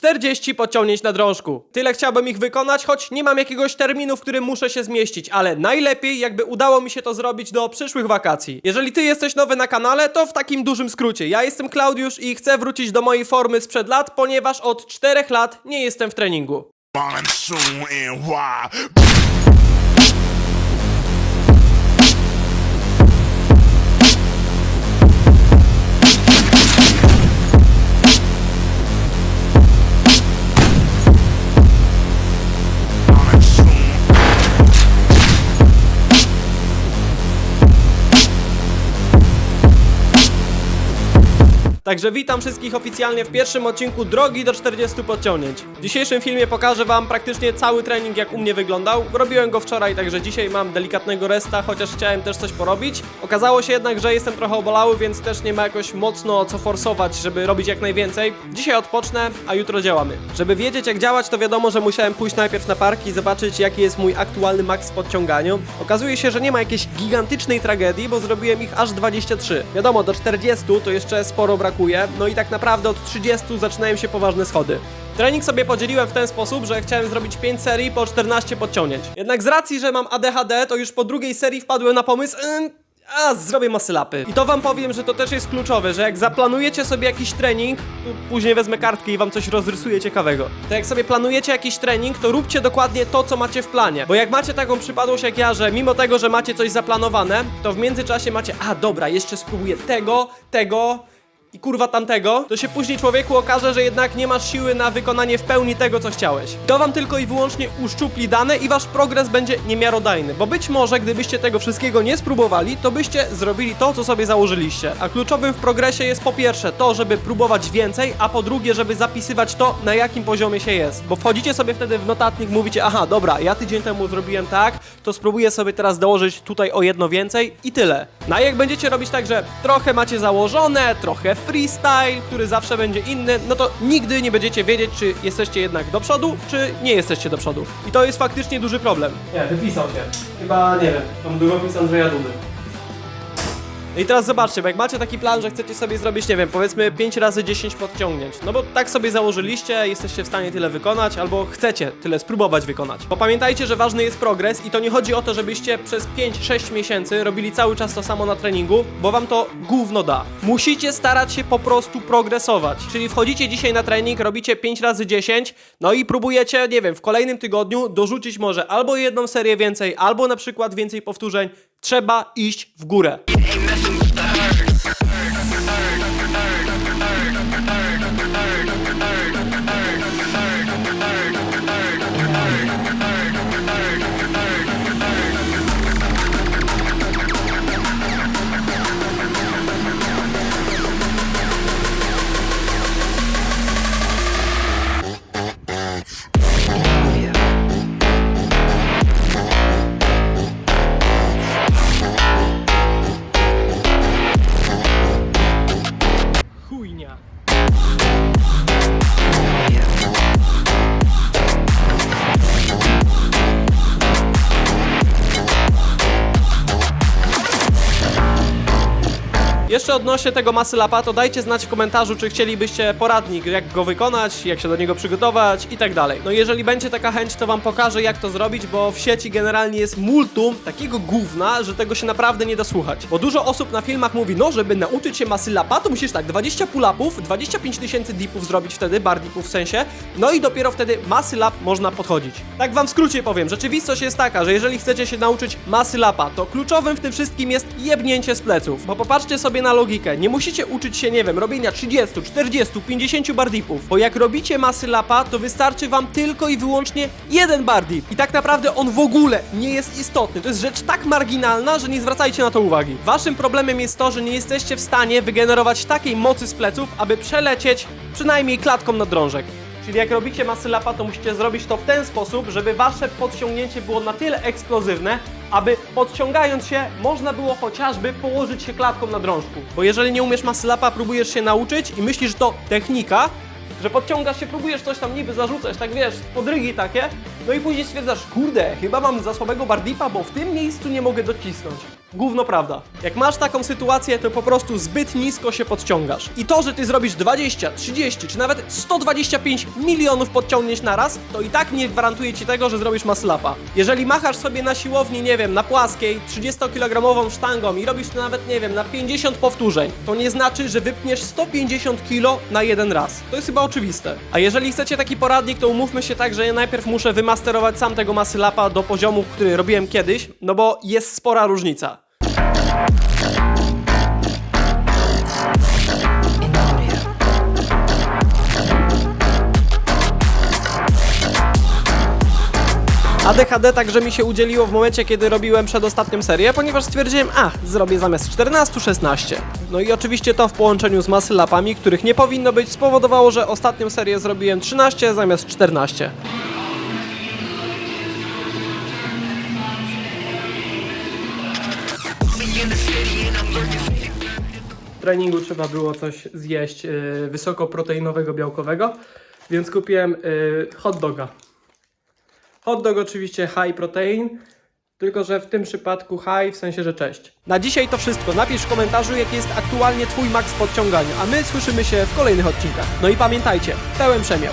40 podciągnięć na drążku. Tyle chciałbym ich wykonać, choć nie mam jakiegoś terminu, w którym muszę się zmieścić, ale najlepiej jakby udało mi się to zrobić do przyszłych wakacji. Jeżeli ty jesteś nowy na kanale, to w takim dużym skrócie. Ja jestem Klaudiusz i chcę wrócić do mojej formy sprzed lat, ponieważ od 4 lat nie jestem w treningu. Monsoon Także witam wszystkich oficjalnie w pierwszym odcinku Drogi do 40 podciągnięć. W dzisiejszym filmie pokażę wam praktycznie cały trening jak u mnie wyglądał. Robiłem go wczoraj, także dzisiaj mam delikatnego resta, chociaż chciałem też coś porobić. Okazało się jednak, że jestem trochę obolały, więc też nie ma jakoś mocno co forsować, żeby robić jak najwięcej. Dzisiaj odpocznę, a jutro działamy. Żeby wiedzieć jak działać, to wiadomo, że musiałem pójść najpierw na park i zobaczyć jaki jest mój aktualny maks w podciąganiu. Okazuje się, że nie ma jakiejś gigantycznej tragedii, bo zrobiłem ich aż 23. Wiadomo, do 40 to jeszcze sporo brakuje, no i tak naprawdę od 30 zaczynają się poważne schody. Trening sobie podzieliłem w ten sposób, że chciałem zrobić 5 serii po 14 podciągnięć. Jednak z racji, że mam ADHD, to już po drugiej serii wpadłem na pomysł, "Ym, a zrobię masylapy. I to wam powiem, że to też jest kluczowe, że jak zaplanujecie sobie jakiś trening, później wezmę kartkę i wam coś rozrysuję ciekawego. To jak sobie planujecie jakiś trening, to róbcie dokładnie to, co macie w planie. Bo jak macie taką przypadłość jak ja, że mimo tego, że macie coś zaplanowane, to w międzyczasie macie, a dobra, jeszcze spróbuję tego, tego, i kurwa tamtego, to się później człowieku okaże, że jednak nie masz siły na wykonanie w pełni tego, co chciałeś. To wam tylko i wyłącznie uszczupli dane i wasz progres będzie niemiarodajny, bo być może gdybyście tego wszystkiego nie spróbowali, to byście zrobili to, co sobie założyliście. A kluczowym w progresie jest po pierwsze to, żeby próbować więcej, a po drugie, żeby zapisywać to, na jakim poziomie się jest. Bo wchodzicie sobie wtedy w notatnik, mówicie, aha, dobra, ja tydzień temu zrobiłem tak, to spróbuję sobie teraz dołożyć tutaj o jedno więcej i tyle. No a jak będziecie robić tak, że trochę macie założone, trochę freestyle, który zawsze będzie inny, no to nigdy nie będziecie wiedzieć, czy jesteście jednak do przodu, czy nie jesteście do przodu. I to jest faktycznie duży problem. Nie, wypisał się. Chyba, nie wiem, tam długopis Andrzeja Dudy. I teraz zobaczcie, bo jak macie taki plan, że chcecie sobie zrobić, nie wiem, powiedzmy 5 razy 10 podciągnięć, no bo tak sobie założyliście, jesteście w stanie tyle wykonać, albo chcecie tyle spróbować wykonać. Bo pamiętajcie, że ważny jest progres i to nie chodzi o to, żebyście przez 5-6 miesięcy robili cały czas to samo na treningu, bo wam to gówno da. Musicie starać się po prostu progresować. Czyli wchodzicie dzisiaj na trening, robicie 5 razy 10, no i próbujecie, nie wiem, w kolejnym tygodniu dorzucić może albo jedną serię więcej, albo na przykład więcej powtórzeń. Trzeba iść w górę. Jeszcze odnośnie tego masylapa, to dajcie znać w komentarzu, czy chcielibyście poradnik, jak go wykonać, jak się do niego przygotować i tak dalej. No jeżeli będzie taka chęć, to wam pokażę, jak to zrobić, bo w sieci generalnie jest multum takiego gówna, że tego się naprawdę nie da słuchać. Bo dużo osób na filmach mówi, no żeby nauczyć się masylapa, to musisz tak, 20 pull-upów, 25 tysięcy dipów zrobić wtedy, bar dipów w sensie, no i dopiero wtedy masylap można podchodzić. Tak wam w skrócie powiem, rzeczywistość jest taka, że jeżeli chcecie się nauczyć masylapa, to kluczowym w tym wszystkim jest jebnięcie z pleców. Bo popatrzcie sobie na logikę, nie musicie uczyć się, nie wiem, robienia 30, 40, 50 bar dipów, bo jak robicie masylapa, to wystarczy wam tylko i wyłącznie jeden bar dip. I tak naprawdę on w ogóle nie jest istotny. To jest rzecz tak marginalna, że nie zwracajcie na to uwagi. Waszym problemem jest to, że nie jesteście w stanie wygenerować takiej mocy z pleców, aby przelecieć przynajmniej klatką na drążek. Czyli jak robicie masylapa, to musicie zrobić to w ten sposób, żeby wasze podciągnięcie było na tyle eksplozywne, aby podciągając się, można było chociażby położyć się klatką na drążku. Bo jeżeli nie umiesz masylapa, próbujesz się nauczyć i myślisz, że to technika, że podciągasz się, próbujesz coś tam niby zarzucać, tak wiesz, podrygi takie, no i później stwierdzasz, kurde, chyba mam za słabego bardipa, bo w tym miejscu nie mogę docisnąć. Gówno prawda. Jak masz taką sytuację, to po prostu zbyt nisko się podciągasz. I to, że ty zrobisz 20, 30 czy nawet 125 milionów podciągnięć naraz, to i tak nie gwarantuje ci tego, że zrobisz maslapa. Jeżeli machasz sobie na siłowni, nie wiem, na płaskiej 30-kilogramową sztangą i robisz to nawet, nie wiem, na 50 powtórzeń, to nie znaczy, że wypniesz 150 kilo na jeden raz. To jest chyba oczywiste. A jeżeli chcecie taki poradnik, to umówmy się tak, że ja najpierw muszę wymasterować sam tego masylapa do poziomu, który robiłem kiedyś, no bo jest spora różnica. ADHD także mi się udzieliło w momencie, kiedy robiłem przedostatnią serię, ponieważ stwierdziłem, a, zrobię zamiast 14, 16. No i oczywiście to w połączeniu z masylapami, których nie powinno być, spowodowało, że ostatnią serię zrobiłem 13 zamiast 14. W treningu trzeba było coś zjeść yy, wysokoproteinowego, białkowego, więc kupiłem yy, hot doga. Hot dog oczywiście high protein, tylko że w tym przypadku high w sensie, że cześć. Na dzisiaj to wszystko. Napisz w komentarzu, jaki jest aktualnie Twój maks podciągania, a my słyszymy się w kolejnych odcinkach. No i pamiętajcie, pełen przemiał.